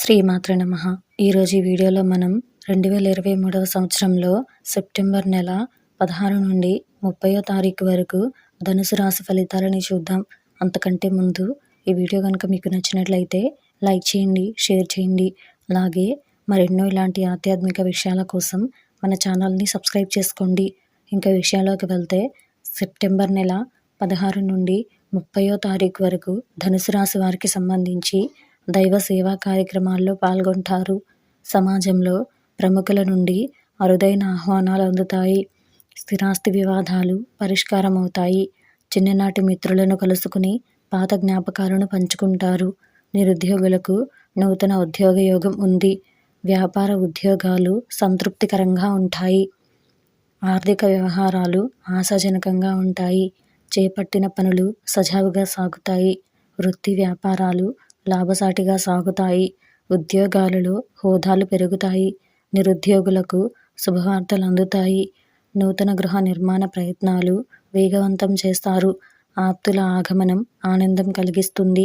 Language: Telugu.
శ్రీమాతృ నమ. ఈరోజు ఈ వీడియోలో మనం రెండు వేల ఇరవై మూడవ సంవత్సరంలో సెప్టెంబర్ నెల పదహారు నుండి ముప్పయో తారీఖు వరకు ధనుసు రాశి ఫలితాలని చూద్దాం. అంతకంటే ముందు ఈ వీడియో కనుక మీకు నచ్చినట్లయితే లైక్ చేయండి షేర్ చేయండి. అలాగే మరెన్నో ఇలాంటి ఆధ్యాత్మిక విషయాల కోసం మన ఛానల్ని సబ్స్క్రైబ్ చేసుకోండి. ఇంకా విషయాల్లోకి వెళ్తే సెప్టెంబర్ నెల పదహారు నుండి ముప్పయో తారీఖు వరకు ధనుసు రాశి వారికి సంబంధించి దైవ సేవా కార్యక్రమాల్లో పాల్గొంటారు. సమాజంలో ప్రముఖుల నుండి అరుదైన ఆహ్వానాలు అందుతాయి. స్థిరాస్తి వివాదాలు పరిష్కారం అవుతాయి చిన్ననాటి మిత్రులను కలుసుకుని పాత జ్ఞాపకాలను పంచుకుంటారు. నిరుద్యోగులకు నూతన ఉద్యోగ యోగం ఉంది. వ్యాపార ఉద్యోగాలు సంతృప్తికరంగా ఉంటాయి. ఆర్థిక వ్యవహారాలు ఆశాజనకంగా ఉంటాయి. చేపట్టిన పనులు సజావుగా సాగుతాయి. వృత్తి వ్యాపారాలు లాభసాటిగా సాగుతాయి. ఉద్యోగాలలో హోదాలు పెరుగుతాయి. నిరుద్యోగులకు శుభవార్తలు అందుతాయి. నూతన గృహ నిర్మాణ ప్రయత్నాలు వేగవంతం చేస్తారు. ఆప్తుల ఆగమనం ఆనందం కలిగిస్తుంది.